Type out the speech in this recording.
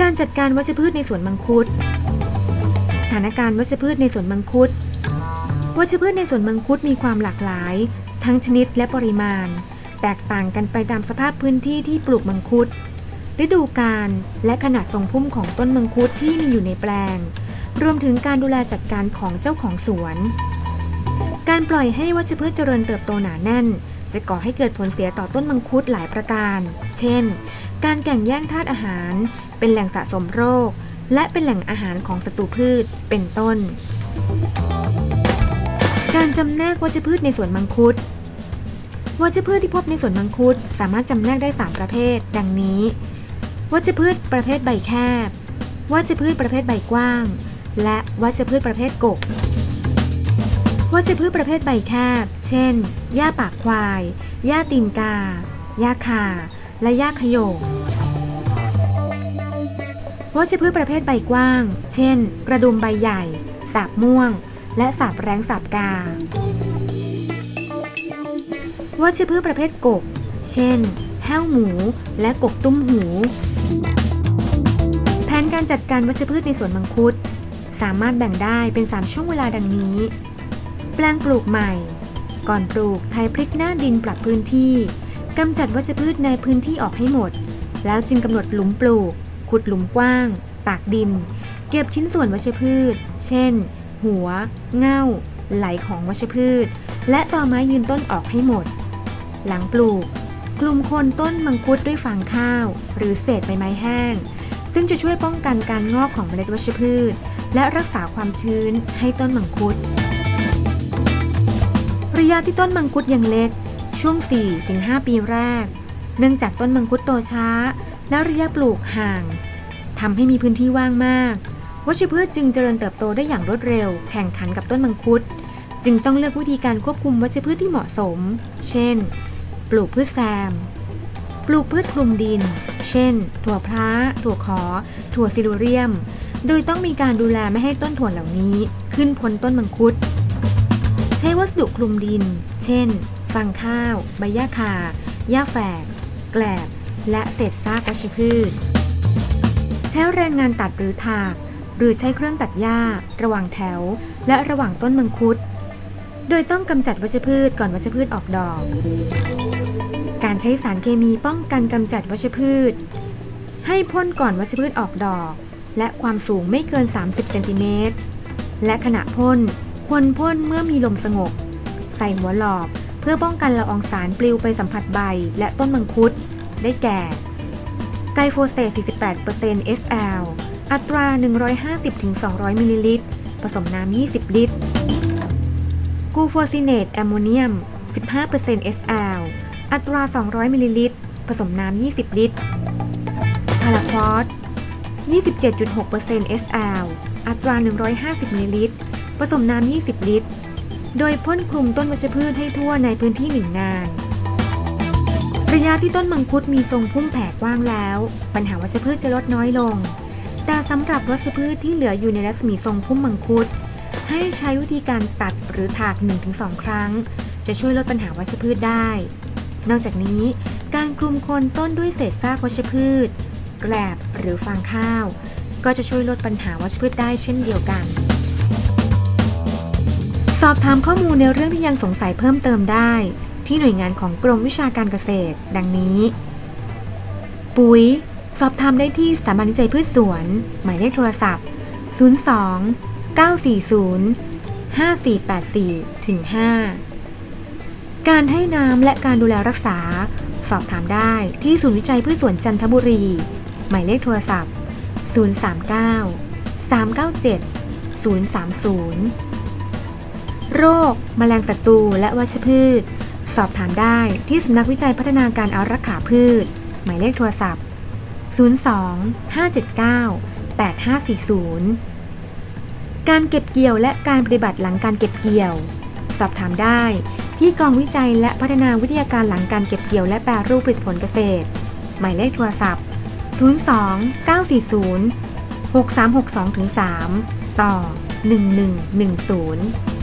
การจัดการวัชพืชในสวนมังคุด สถานการณ์วัชพืชในสวนมังคุด วัชพืชในสวนมังคุดมีความหลากหลาย ทั้งชนิดและปริมาณ แตกต่างกันไปตามสภาพพื้นที่ที่ปลูกมังคุด ฤดูกาลและขนาดทรงพุ่มของต้นมังคุดที่มีอยู่ในแปลง รวมถึงการดูแลจัดการของเจ้าของสวน การปล่อยให้วัชพืชเจริญเติบโตหนาแน่น จะก่อให้เกิดผลเสียต่อต้นมังคุดหลายประการ เช่น การแข่งแย่งธาตุอาหาร เป็นแหล่งสะสมโรค และเป็นแหล่งอาหารของศัตรูพืช เป็นต้น การจำแนกวัชพืชในสวนมังคุดวัชพืชที่พบในสวนมังคุดสามารถจำแนกได้ 3 ประเภท ดังนี้ วัชพืชประเภทใบแคบ วัชพืชประเภทใบกว้าง และวัชพืชประเภทกก วัชพืชประเภทใบแคบ เช่น หญ้าปากควาย หญ้าตีนกา หญ้าคา และหญ้าขยงวัชพืชประเภทใบกว้าง เช่น กระดุมใบใหญ่ สาบม่วง และสาบแรงสาบกาวัชพืชประเภทกก เช่น แห้วหมู และกกตุ้มหู แผนการจัดการวัชพืชในสวนมังคุด สามารถแบ่งได้เป็น 3 ช่วงเวลาดังนี้ แปลงปลูกใหม่ ก่อนปลูกไทยพลิกหน้าดินปรับพื้นที่กำจัดวัชพืชในพื้นที่ออกให้หมด แล้วจึงกำหนดหลุมปลูก ขุดหลุมกว้าง ตากดิน เก็บชิ้นส่วนวัชพืช เช่น หัว เง่า ไหลของวัชพืช และตอไม้ยืนต้นออกให้หมด หลังปลูก กลุ่มคนต้นมังคุดด้วยฟางข้าว หรือเศษใบไม้แห้ง ซึ่งจะช่วยป้องกันการงอกของเมล็ดวัชพืช และรักษาความชื้นให้ต้นมังคุด ยะที่ต้นมังคุดยังเล็ก ช่วง 4-5 ปีแรก เนื่องจากต้นมังคุดโตช้า และระยะปลูกห่างทำให้มีพื้นที่ว่างมากวัชพืชจึงเจริญเติบโตได้อย่างรวดเร็ว แข่งขันกับต้นมังคุด จึงต้องเลือกวิธีการควบคุมวัชพืชที่เหมาะสม เช่น ปลูกพืชแซม ปลูกพืชคลุมดิน เช่น ถั่วพล้า ถั่วขอ ถั่วซิลูเรียม โดยต้องมีการดูแลไม่ให้ต้นถั่วเหล่านี้ ขึ้นพ้นต้นมังคุด ใช้วัสดุคลุมดิน เช่น ฟางข้าว ใบหญ้าคา หญ้าแฝก แกลบ และเศษซากวัชพืช ใช้แรงงานตัดหรือถาก หรือใช้เครื่องตัดหญ้า ระหว่างแถว และระหว่างต้นมังคุด โดยต้องกำจัดวัชพืชก่อนวัชพืชออกดอก การใช้สารเคมีป้องกันกำจัดวัชพืช ให้พ่นก่อนวัชพืชออกดอก และความสูงไม่เกิน 30 เซนติเมตร และขณะพ่น ควรพ่นเมื่อมีลมสงบ ใส่หัวหลอบ เพื่อป้องกันละอองสารปลิวไปสัมผัสใบ และต้นมังคุด ได้แก่ไกลโฟเสต48% SL อัตรา 150-200 มิลลิลิตร ผสมน้ำ 20 ลิตร กูโฟซิเนตแอมโมเนียม 15% SL อัตรา 200 มิลลิลิตร ผสมน้ำ 20 ลิตรพาราควอส27.6% SL อัตรา 150 มิลลิลิตร ผสมน้ำ 20 ลิตร โดยพ่นคลุมต้นวัชพืชให้ทั่วในพื้นที่หนึ่งงานระยะที่ต้นมังคุดมีทรงพุ่มแผ่กว้างแล้ว ปัญหาวัชพืชจะลดน้อยลง แต่สำหรับวัชพืชที่เหลืออยู่ในรัศมีทรงพุ่มมังคุด ให้ใช้วิธีการตัดหรือถาก 1-2 ครั้ง จะช่วยลดปัญหาวัชพืชได้ นอกจากนี้การคลุมโคนต้นด้วยเศษซากวัชพืช แกลบหรือฟางข้าว ก็จะช่วยลดปัญหาวัชพืชได้เช่นเดียวกัน สอบถามข้อมูลในเรื่องที่ยังสงสัยเพิ่มเติมได้ ที่หน่วยงานของกรมวิชาการเกษตร ดังนี้ ปุ๋ย สอบถามได้ที่สถาบันวิจัยพืชสวน หมายเลขโทรศัพท์ 02 940 5484ถึง5การให้น้ำและการดูแลรักษา สอบถามได้ที่ศูนย์วิจัยพืชสวนจันทบุรี หมายเลขโทรศัพท์ 039 397 030 โรค แมลงศัตรูและวัชพืช สอบถามได้ที่สำนักวิจัยพัฒนาการอารักขาพืช หมายเลขโทรศัพท์ 02 579 8540 การเก็บเกี่ยวและการปฏิบัติหลังการเก็บเกี่ยว สอบถามได้ที่กองวิจัยและพัฒนาวิทยาการหลังการเก็บเกี่ยวและแปรรูปผลิตผลเกษตร หมายเลขโทรศัพท์ 02 940 6362-3 ต่อ 1110